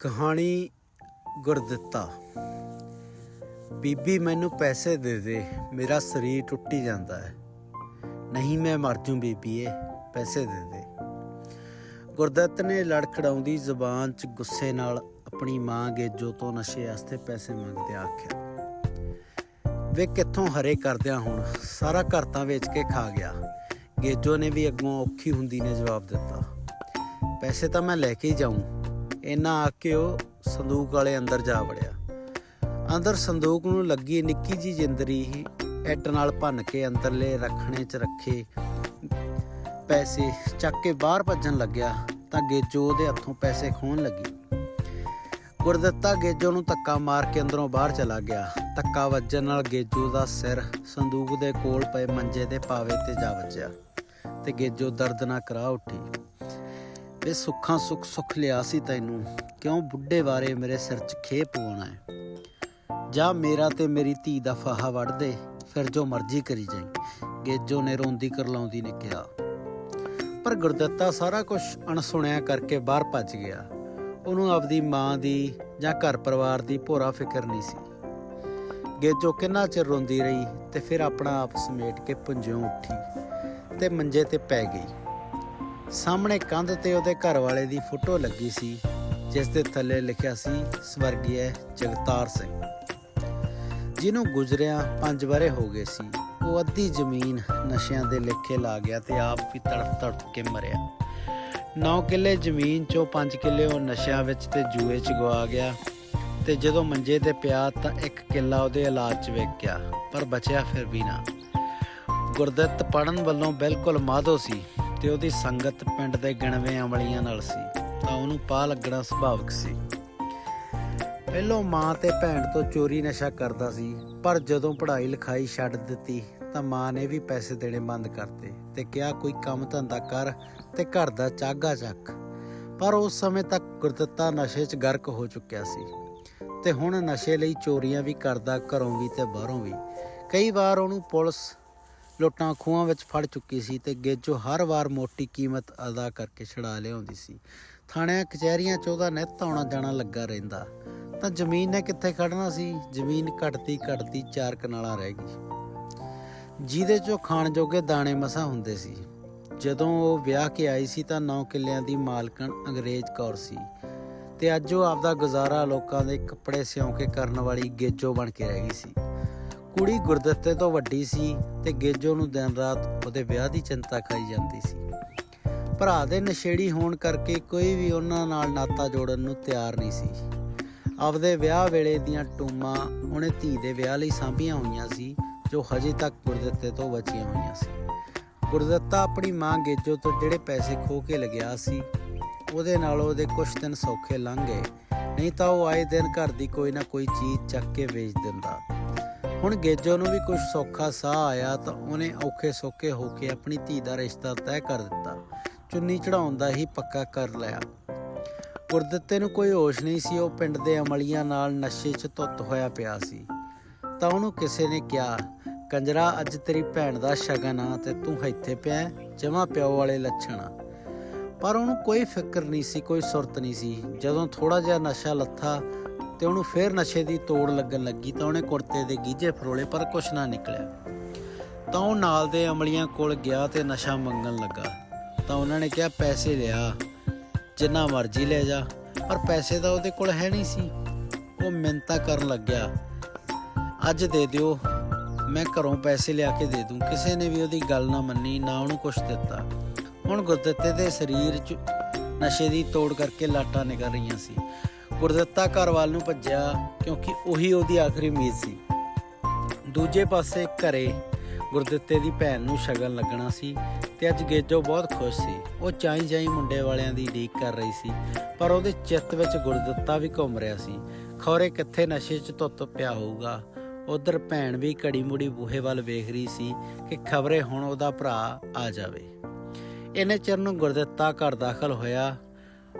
ਕਹਾਣੀ ਗੁਰਦਿੱਤਾ ਬੀਬੀ ਮੈਨੂੰ ਪੈਸੇ ਦੇ ਦੇ, ਮੇਰਾ ਸਰੀਰ ਟੁੱਟੀ ਜਾਂਦਾ ਹੈ। ਨਹੀਂ ਮੈਂ ਮਰ ਜੂ ਬੀਬੀਏ, ਪੈਸੇ ਦੇ ਦੇ। ਗੁਰਦਿੱਤ ਨੇ ਲੜਖੜਾਉਂਦੀ ਜ਼ੁਬਾਨ 'ਚ ਗੁੱਸੇ ਨਾਲ ਆਪਣੀ ਮਾਂ ਗੇਜੋ ਤੋਂ ਨਸ਼ੇ ਵਾਸਤੇ ਪੈਸੇ ਮੰਗਦੇ ਆਖਿਆ। ਵੇ ਕਿੱਥੋਂ ਹਰੇ ਕਰਦਿਆਂ ਹੁਣ, ਸਾਰਾ ਘਰ ਤਾਂ ਵੇਚ ਕੇ ਖਾ ਗਿਆ। ਗੇਜੋ ਨੇ ਵੀ ਅੱਗੋਂ ਔਖੀ ਹੁੰਦੀ ਨੇ ਜਵਾਬ ਦਿੱਤਾ। ਪੈਸੇ ਤਾਂ ਮੈਂ ਲੈ ਕੇ ਹੀ ਜਾਊਂ। ਇੰਨਾ ਆ ਕੇ ਉਹ ਸੰਦੂਕ ਵਾਲੇ ਅੰਦਰ ਜਾ ਵੜਿਆ। ਅੰਦਰ ਸੰਦੂਕ ਨੂੰ ਲੱਗੀ ਨਿੱਕੀ ਜੀ ਜਿੰਦਰੀ ਹੀ, ਇੱਟ ਨਾਲ ਭੰਨ ਕੇ ਅੰਦਰਲੇ ਰੱਖਣੇ 'ਚ ਰੱਖੇ। ਪੈਸੇ ਚੱਕ ਕੇ ਬਾਹਰ ਭੱਜਣ ਲੱਗਿਆ ਤਾਂ ਗੇਜੋ ਦੇ ਹੱਥੋਂ ਪੈਸੇ ਖੋਹਣ ਲੱਗੀ। ਗੁਰਦੱਤਾ ਗੇਜੋ ਨੂੰ ਧੱਕਾ ਮਾਰ ਕੇ ਅੰਦਰੋਂ ਬਾਹਰ ਚਲਾ ਗਿਆ। ਧੱਕਾ ਵੱਜਣ ਨਾਲ ਗੇਜੋ ਦਾ ਸਿਰ ਸੰਦੂਕ ਦੇ ਕੋਲ ਪਏ ਮੰਜੇ ਦੇ ਪਾਵੇ ਤੇ ਜਾ ਵੱਜਿਆ ਤੇ ਗੇਜੋ ਦਰਦ ਨਾਲ ਕਰਾ ਉੱਠੀ। ਇਹ ਸੁੱਖਾਂ ਸੁੱਖ ਸੁੱਖ ਲਿਆ ਸੀ ਤੈਨੂੰ। ਕਿਉਂ ਬੁੱਢੇ ਬਾਰੇ ਮੇਰੇ ਸਿਰ 'ਚ ਖੇ ਪਵਾਉਣਾ ਹੈ? ਜਾ ਮੇਰਾ ਤੇ ਮੇਰੀ ਧੀ ਦਾ ਫਾਹਾ ਵੜ ਦੇ, ਫਿਰ ਜੋ ਮਰਜ਼ੀ ਕਰੀ ਜਾਈ। ਗੇਜੋ ਨੇ ਰੋਂਦੀ ਕਰਲਾਉਂਦੀ ਨੇ ਕਿਹਾ। ਪਰ ਗੁਰਦੱਤਾ ਸਾਰਾ ਕੁਝ ਅਣਸੁਣਿਆ ਕਰਕੇ ਬਾਹਰ ਭੱਜ ਗਿਆ। ਉਹਨੂੰ ਆਪਦੀ ਮਾਂ ਦੀ ਜਾਂ ਘਰ ਪਰਿਵਾਰ ਦੀ ਭੋਰਾ ਫਿਕਰ ਨਹੀਂ ਸੀ। ਗੇਜੋ ਕਿੰਨਾ ਚਿਰ ਰੋਂਦੀ ਰਹੀ ਤੇ ਫਿਰ ਆਪਣਾ ਆਪ ਸਮੇਟ ਕੇ ਪੁੰਜਿਓਂ ਉੱਠੀ ਤੇ ਮੰਜੇ ਤੇ ਪੈ ਗਈ। ਸਾਹਮਣੇ ਕੰਧ ਤੇ ਉਹਦੇ ਘਰ ਵਾਲੇ ਦੀ ਫੋਟੋ ਲੱਗੀ ਸੀ, ਜਿਸ ਦੇ ਥੱਲੇ ਲਿਖਿਆ ਸੀ, ਸਵਰਗੀਏ ਜਗਤਾਰ ਸਿੰਘ। ਜਿਹਨੂੰ ਗੁਜ਼ਰਿਆ 5 ਬਾਰੇ ਹੋ ਗਏ ਸੀ, ਉਹ ਅੱਧੀ ਜ਼ਮੀਨ ਨਸ਼ਿਆਂ ਦੇ ਲੇਖੇ ਲਾ ਗਿਆ ਤੇ ਆਪ ਵੀ ਤੜਫ ਤੜਫ ਕੇ ਮਰਿਆ। 9 ਕਿੱਲੇ ਜ਼ਮੀਨ ਚੋਂ 5 ਕਿੱਲੇ ਉਹ ਨਸ਼ਿਆਂ ਵਿੱਚ ਤੇ ਜੂਏ 'ਚ ਗਵਾ ਗਿਆ ਤੇ ਜਦੋਂ ਮੰਜੇ ਤੇ ਪਿਆ ਤਾਂ ਇੱਕ ਕਿੱਲਾ ਉਹਦੇ ਇਲਾਜ 'ਚ ਵਿਕ ਗਿਆ ਪਰ ਬਚਿਆ ਫਿਰ ਵੀ ਨਾ। ਗੁਰਦਿੱਤ ਪੜਨ ਵੱਲੋਂ ਬਿਲਕੁਲ ਮਾਧੋ ਸੀ। ਤੇ ਉਹਦੀ ਸੰਗਤ ਪਿੰਡ ਦੇ ਗਿਣਵੇਂ ਅਮਲੀਆਂ ਨਾਲ ਸੀ, ਤਾਂ ਉਹਨੂੰ ਪਾ ਲੱਗਣਾ ਸੁਭਾਵਿਕ ਸੀ। ਪਹਿਲੋਂ ਮਾਂ ਤੇ ਭੈਣ ਤੋਂ ਚੋਰੀ ਨਸ਼ਾ ਕਰਦਾ ਸੀ, ਪਰ ਜਦੋਂ ਪੜ੍ਹਾਈ ਲਿਖਾਈ ਛੱਡ ਦਿੱਤੀ, ਤਾਂ ਮਾਂ ਨੇ ਵੀ ਪੈਸੇ ਦੇਣੇ ਬੰਦ ਕਰਤੇ ਤੇ ਕਿਹਾ, ਕੋਈ ਕੰਮ ਧੰਦਾ ਕਰ ਤੇ ਘਰ ਦਾ ਚਾਗਾ ਚੱਕ। ਪਰ ਉਸ ਸਮੇਂ ਤੱਕ ਗੁਰਦਿੱਤਾ ਨਸ਼ੇ 'ਚ ਗਰਕ ਹੋ ਚੁੱਕਿਆ ਸੀ ਤੇ ਹੁਣ ਨਸ਼ੇ ਲਈ ਚੋਰੀਆਂ ਵੀ ਕਰਦਾ, ਘਰੋਂ ਵੀ ਤੇ ਬਾਹਰੋਂ ਵੀ। ਕਈ ਵਾਰ ਉਹਨੂੰ ਪੁਲਿਸ ਲੁੱਟਾਂ ਖੂਹਾਂ ਵਿੱਚ ਫੜ ਚੁੱਕੀ ਸੀ ਤੇ ਗੇਜੋ ਹਰ ਵਾਰ ਮੋਟੀ ਕੀਮਤ ਅਦਾ ਕਰਕੇ ਛੜਾ ਲਿਆਉਂਦੀ ਸੀ। ਥਾਣਿਆਂ, ਕਚਹਿਰੀਆਂ 'ਚ ਉਹਦਾ ਨਿੱਤ ਆਉਣਾ ਜਾਣਾ ਲੱਗਾ ਰਹਿੰਦਾ। ਤਾਂ ਜ਼ਮੀਨ ਨੇ ਕਿੱਥੇ ਖੜਨਾ ਸੀ? ਜ਼ਮੀਨ ਘਟਦੀ ਘਟਦੀ ਚਾਰ ਕਨਾਲਾਂ ਰਹਿ ਗਈ। ਜਿਹਦੇ 'ਚੋਂ ਖਾਣ ਜੋਗੇ ਦਾਣੇ ਮਸਾ ਹੁੰਦੇ ਸੀ। ਜਦੋਂ ਉਹ ਵਿਆਹ ਕੇ ਆਈ ਸੀ ਤਾਂ 9 ਕਿੱਲਿਆਂ ਦੀ ਮਾਲਕਣ ਅੰਗਰੇਜ਼ ਕੌਰ ਸੀ। ਤੇ ਅੱਜ ਉਹ ਆਪਦਾ ਗੁਜ਼ਾਰਾ ਲੋਕਾਂ ਦੇ ਕੱਪੜੇ ਸਿਉਂ ਕੇ ਕਰਨ ਵਾਲੀ ਗੇਜੋ ਬਣ ਕੇ ਰਹਿ ਗਈ ਸੀ। ਕੁੜੀ ਗੁਰਦੱਤੇ ਤੋਂ ਵੱਡੀ ਸੀ ਤੇ ਗੇਜੋ ਨੂੰ ਦਿਨ ਰਾਤ ਉਹਦੇ ਵਿਆਹ ਦੀ ਚਿੰਤਾ ਖਾਈ ਜਾਂਦੀ ਸੀ। ਭਰਾ ਦੇ ਨਸ਼ੇੜੀ ਹੋਣ ਕਰਕੇ ਕੋਈ ਵੀ ਉਹਨਾਂ ਨਾਲ ਨਾਤਾ ਜੋੜਨ ਨੂੰ ਤਿਆਰ ਨਹੀਂ ਸੀ। ਆਪਦੇ ਵਿਆਹ ਵੇਲੇ ਦੀਆਂ ਟੂਮਾਂ ਉਹਨੇ ਧੀ ਦੇ ਵਿਆਹ ਲਈ ਸਾਂਭੀਆਂ ਹੋਈਆਂ ਸੀ, ਜੋ ਹਜੇ ਤੱਕ ਗੁਰਦੱਤੇ ਤੋਂ ਬਚੀਆਂ ਹੋਈਆਂ ਸੀ। ਗੁਰਦੱਤਾ ਆਪਣੀ ਮਾਂ ਗੇਜੋ ਤੋਂ ਜਿਹੜੇ ਪੈਸੇ ਖੋ ਕੇ ਲਗਿਆ ਸੀ, ਉਹਦੇ ਨਾਲ ਉਹਦੇ ਕੁਝ ਦਿਨ ਸੌਖੇ ਲੰਘ ਗਏ। ਨਹੀਂ ਤਾਂ ਉਹ ਆਏ ਦਿਨ ਘਰ ਦੀ ਕੋਈ ਨਾ ਕੋਈ ਚੀਜ਼ ਚੱਕ ਕੇ ਵੇਚ ਦਿੰਦਾ। ਹੁਣ ਗੇਜੋ ਨੂੰ ਵੀ ਕੁਝ ਸੌਖਾ ਸਾਹ ਆਇਆ ਤਾਂ ਉਹਨੇ ਔਖੇ ਸੌਖੇ ਹੋ ਕੇ ਆਪਣੀ ਧੀ ਦਾ ਰਿਸ਼ਤਾ ਤੈਅ ਕਰ ਦਿੱਤਾ। ਚੁੰਨੀ ਚੜਾਉਣ ਦਾ ਹੀ ਪੱਕਾ ਕਰ ਲਿਆ। ਗੁਰਦਿੱਤੇ ਨੂੰ ਕੋਈ ਹੋਸ਼ ਨਹੀਂ ਸੀ, ਉਹ ਪਿੰਡ ਦੇ ਅਮਲੀਆਂ ਨਾਲ ਨਸ਼ੇ 'ਚ ਧੁੱਤ ਹੋਇਆ ਪਿਆ ਸੀ। ਤਾਂ ਉਹਨੂੰ ਕਿਸੇ ਨੇ ਕਿਹਾ, ਕੰਜਰਾ, ਅੱਜ ਤੇਰੀ ਭੈਣ ਦਾ ਸ਼ਗਨ ਆ ਤੇ ਤੂੰ ਇੱਥੇ ਪਿਆ ਜਮਾ ਪਿਓ ਵਾਲੇ ਲੱਛਣ ਆ। ਪਰ ਉਹਨੂੰ ਕੋਈ ਫਿਕਰ ਨਹੀਂ ਸੀ, ਕੋਈ ਸੁਰਤ ਨਹੀਂ ਸੀ। ਜਦੋਂ ਥੋੜਾ ਜਿਹਾ ਨਸ਼ਾ ਲੱਥਾ ਤੇ ਉਹਨੂੰ ਫੇਰ ਨਸ਼ੇ ਦੀ ਤੋੜ ਲੱਗਣ ਲੱਗੀ ਤਾਂ ਉਹਨੇ ਕੁੜਤੇ ਦੇ ਗੀਜੇ ਫਰੋਲੇ, ਪਰ ਕੁਛ ਨਾ ਨਿਕਲਿਆ। ਤਾਂ ਉਹ ਨਾਲ ਦੇ ਅਮਲੀਆਂ ਕੋਲ ਗਿਆ ਤੇ ਨਸ਼ਾ ਮੰਗਣ ਲੱਗਾ। ਤਾਂ ਉਹਨਾਂ ਨੇ ਕਿਹਾ, ਪੈਸੇ ਲਿਆ, ਜਿੰਨਾ ਮਰਜ਼ੀ ਲੈ ਜਾ, ਪਰ ਪੈਸੇ ਤਾਂ ਉਹਦੇ ਕੋਲ ਹੈ ਨਹੀਂ ਸੀ। ਉਹ ਮਿੰਤਾ ਕਰਨ ਲੱਗਿਆ, ਅੱਜ ਦੇ ਦਿਓ, ਮੈਂ ਘਰੋਂ ਪੈਸੇ ਲਿਆ ਕੇ ਦੇ ਦੂੰ। ਕਿਸੇ ਨੇ ਵੀ ਉਹਦੀ ਗੱਲ ਨਾ ਮੰਨੀ, ਨਾ ਉਹਨੂੰ ਕੁਛ ਦਿੱਤਾ। ਹੁਣ ਗੁਰਦਿੱਤੇ ਦੇ ਸਰੀਰ 'ਚ ਨਸ਼ੇ ਦੀ ਤੋੜ ਕਰਕੇ ਲਾਟਾਂ ਨਿਕਲ ਰਹੀਆਂ ਸੀ। ਗੁਰਦਿੱਤਾ ਘਰ ਵੱਲ ਨੂੰ ਭੱਜਿਆ ਕਿਉਂਕਿ ਉਹੀ ਉਹਦੀ ਆਖਰੀ ਉਮੀਦ ਸੀ। ਦੂਜੇ ਪਾਸੇ ਘਰੇ ਗੁਰਦਿੱਤੇ ਦੀ ਭੈਣ ਨੂੰ ਸ਼ਗਨ ਲੱਗਣਾ ਸੀ ਤੇ ਅੱਜ ਗੇਜੋ ਬਹੁਤ ਖੁਸ਼ ਸੀ। ਉਹ ਚਾਈ ਚਾਈ ਮੁੰਡੇ ਵਾਲਿਆਂ ਦੀ ਢੀਕ ਕਰ ਰਹੀ ਸੀ, ਪਰ ਉਹਦੇ ਚਿੱਤ ਵਿੱਚ ਗੁਰਦਿੱਤਾ ਵੀ ਘੁੰਮ ਰਿਹਾ ਸੀ। ਖੌਰੇ ਕਿੱਥੇ ਨਸ਼ੇ 'ਚ ਧੁੱਤ ਪਿਆ ਹੋਊਗਾ? ਉਧਰ ਭੈਣ ਵੀ ਘੜੀ ਮੁੜੀ ਬੂਹੇ ਵੱਲ ਵੇਖ ਰਹੀ ਸੀ ਕਿ ਖਬਰੇ ਹੁਣ ਉਹਦਾ ਭਰਾ ਆ ਜਾਵੇ। ਇਹਨੇ ਚਿਰ ਨੂੰ ਗੁਰਦਿੱਤਾ ਘਰ ਦਾਖਲ ਹੋਇਆ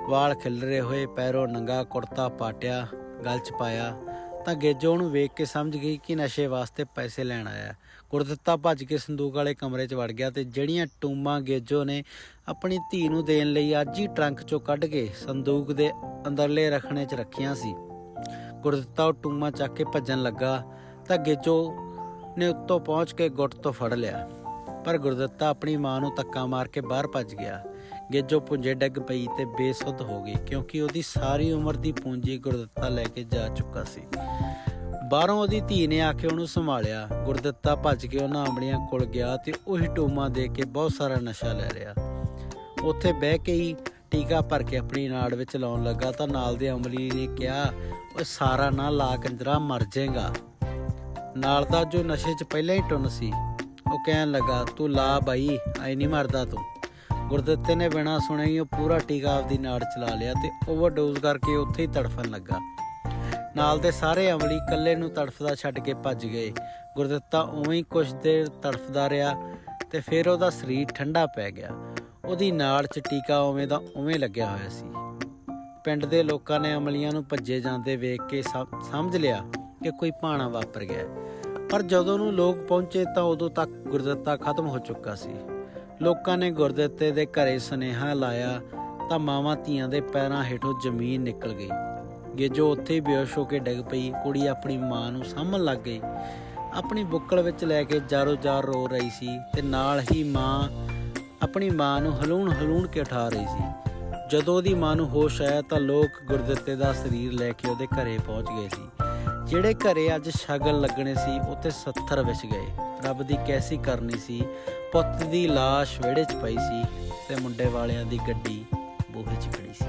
ਵਾਲ ਖਿਲਰੇ ਹੋਏ, ਪੈਰੋਂ ਨੰਗਾ ਕੁੜਤਾ ਪਾਟਿਆ, ਗਲ ਚ ਪਾਇਆ, ਤਾਂ ਗੇਜੋ ਨੂੰ ਵੇਖ ਕੇ ਸਮਝ ਗਈ ਕਿ ਨਸ਼ੇ ਵਾਸਤੇ ਪੈਸੇ ਲੈਣ ਆਇਆ। ਗੁਰਦਿੱਤਾ ਭੱਜ ਕੇ ਸੰਦੂਕ ਵਾਲੇ ਕਮਰੇ 'ਚ ਵੜ ਗਿਆ ਤੇ ਜਿਹੜੀਆਂ ਟੂਮਾਂ ਗੇਜੋ ਨੇ ਆਪਣੀ ਧੀ ਨੂੰ ਦੇਣ ਲਈ ਅੱਜ ਹੀ ਟਰੰਕ 'ਚੋਂ ਕੱਢ ਕੇ ਸੰਦੂਕ ਦੇ ਅੰਦਰਲੇ ਰੱਖਣੇ 'ਚ ਰੱਖੀਆਂ ਸੀ। ਗੁਰਦਿੱਤਾ ਉਹ ਟੂਮਾਂ ਚੱਕ ਕੇ ਭੱਜਣ ਲੱਗਾ, ਤਾਂ ਗੇਜੋ ਨੇ ਉੱਤੋਂ ਪਹੁੰਚ ਕੇ ਗੁੱਟ ਤੋਂ ਫੜ ਲਿਆ। ਪਰ ਗੁਰਦਿੱਤਾ ਆਪਣੀ ਮਾਂ ਨੂੰ ਧੱਕਾ ਮਾਰ ਕੇ ਬਾਹਰ ਭੱਜ ਗਿਆ। ਗੇਜੋ ਪੁੰਜੇ ਡੱਗ ਪਈ ਤੇ ਬੇਸੁੱਧ ਹੋ ਗਈ, ਕਿਉਂਕਿ ਉਹਦੀ ਸਾਰੀ ਉਮਰ ਦੀ ਪੂੰਜੀ ਗੁਰਦੱਤਾ ਲੈ ਕੇ ਜਾ ਚੁੱਕਾ ਸੀ। ਬਾਹਰੋਂ ਉਹਦੀ ਧੀ ਨੇ ਆ ਕੇ ਉਹਨੂੰ ਸੰਭਾਲਿਆ। ਗੁਰਦੱਤਾ ਭੱਜ ਕੇ ਉਹਨਾਂ ਆਂਬਲੀਆਂ ਕੋਲ ਗਿਆ ਤੇ ਉਹੀ ਟੋਮਾ ਦੇ ਕੇ ਬਹੁਤ ਸਾਰਾ ਨਸ਼ਾ ਲੈ ਰਿਹਾ। ਉੱਥੇ ਬਹਿ ਕੇ ਹੀ ਟੀਕਾ ਭਰ ਕੇ ਆਪਣੀ ਨਾੜ ਵਿੱਚ ਲਾਉਣ ਲੱਗਾ ਤਾਂ ਨਾਲ ਦੇ ਅਮਲੀ ਨੇ ਕਿਹਾ, ਓਏ ਸਾਰਾ ਨਾ ਲਾ ਕੰਜਰਾ ਮਰ ਜਾਏਗਾ। ਨਾਲ ਦਾ ਜੋ ਨਸ਼ੇ 'ਚ ਪਹਿਲਾਂ ਹੀ ਟੁੰਨ ਸੀ, ਉਹ ਕਹਿਣ ਲੱਗਾ, ਤੂੰ ਲਾ ਬਾਈ ਐ ਨਹੀਂ ਮਰਦਾ ਤੂੰ। ਗੁਰਦਿੱਤੇ ਨੇ ਬਿਨਾਂ ਸੁਣੇ ਹੀ ਉਹ ਪੂਰਾ ਟੀਕਾ ਆਪਦੀ ਨਾੜ ਚਲਾ ਲਿਆ ਤੇ ਓਵਰਡੋਜ਼ ਕਰਕੇ ਉੱਥੇ ਹੀ ਤੜਫਣ ਲੱਗਾ। ਨਾਲ ਦੇ ਸਾਰੇ ਅਮਲੀ ਇਕੱਲੇ ਨੂੰ ਤੜਫਦਾ ਛੱਡ ਕੇ ਭੱਜ ਗਏ। ਗੁਰਦਿੱਤਾ ਉਵੇਂ ਹੀ ਕੁਝ ਦੇਰ ਤੜਫਦਾ ਰਿਹਾ ਤੇ ਫਿਰ ਉਹਦਾ ਸਰੀਰ ਠੰਡਾ ਪੈ ਗਿਆ। ਉਹਦੀ ਨਾੜ 'ਚ ਟੀਕਾ ਉਵੇਂ ਦਾ ਉਵੇਂ ਲੱਗਿਆ ਹੋਇਆ ਸੀ। ਪਿੰਡ ਦੇ ਲੋਕਾਂ ਨੇ ਅਮਲੀਆਂ ਨੂੰ ਭੱਜੇ ਜਾਂਦੇ ਵੇਖ ਕੇ ਸਮ- ਸਮਝ ਲਿਆ ਕਿ ਕੋਈ ਭਾਣਾ ਵਾਪਰ ਗਿਆ। ਪਰ ਜਦੋਂ ਨੂੰ ਲੋਕ ਪਹੁੰਚੇ ਤਾਂ ਉਦੋਂ ਤੱਕ ਗੁਰਦਿੱਤਾ ਖਤਮ ਹੋ ਚੁੱਕਾ ਸੀ। ਲੋਕਾਂ ਨੇ ਗੁਰਦਿੱਤੇ ਦੇ ਘਰੇ ਸੁਨੇਹਾ ਲਾਇਆ ਤਾਂ ਮਾਵਾਂ ਧੀਆਂ ਦੇ ਪੈਰਾਂ ਹੇਠੋਂ ਜ਼ਮੀਨ ਨਿਕਲ ਗਈ। ਗੇਜੋ ਉੱਥੇ ਹੀ ਬੇਹੋਸ਼ ਹੋ ਕੇ ਡਿੱਗ ਪਈ। ਕੁੜੀ ਆਪਣੀ ਮਾਂ ਨੂੰ ਸਾਂਭਣ ਲੱਗ ਗਈ। ਆਪਣੀ ਬੁੱਕਲ ਵਿੱਚ ਲੈ ਕੇ ਜਾਰੋ ਜਾਰ ਰੋ ਰਹੀ ਸੀ ਤੇ ਨਾਲ ਹੀ ਮਾਂ ਆਪਣੀ ਮਾਂ ਨੂੰ ਹਲੂਣ ਹਲੂਣ ਕੇ ਉਠਾ ਰਹੀ ਸੀ। ਜਦੋਂ ਉਹਦੀ ਮਾਂ ਨੂੰ ਹੋਸ਼ ਆਇਆ ਤਾਂ ਲੋਕ ਗੁਰਦਿੱਤੇ ਦਾ ਸਰੀਰ ਲੈ ਕੇ ਉਹਦੇ ਘਰੇ ਪਹੁੰਚ ਗਏ ਸੀ। ਜਿਹੜੇ ਘਰੇ ਅੱਜ ਸ਼ਗਨ ਲੱਗਣੇ ਸੀ, ਉੱਥੇ 70 ਵਿਛ ਗਏ। ਰੱਬ ਦੀ ਕੈਸੀ ਕਰਨੀ ਸੀ, ਪੁੱਤ ਦੀ ਲਾਸ਼ ਵਿਹੜੇ 'ਚ ਪਈ ਸੀ ਤੇ ਮੁੰਡੇ ਵਾਲਿਆਂ ਦੀ ਗੱਡੀ ਬੂਹੇ 'ਚ ਖੜੀ ਸੀ।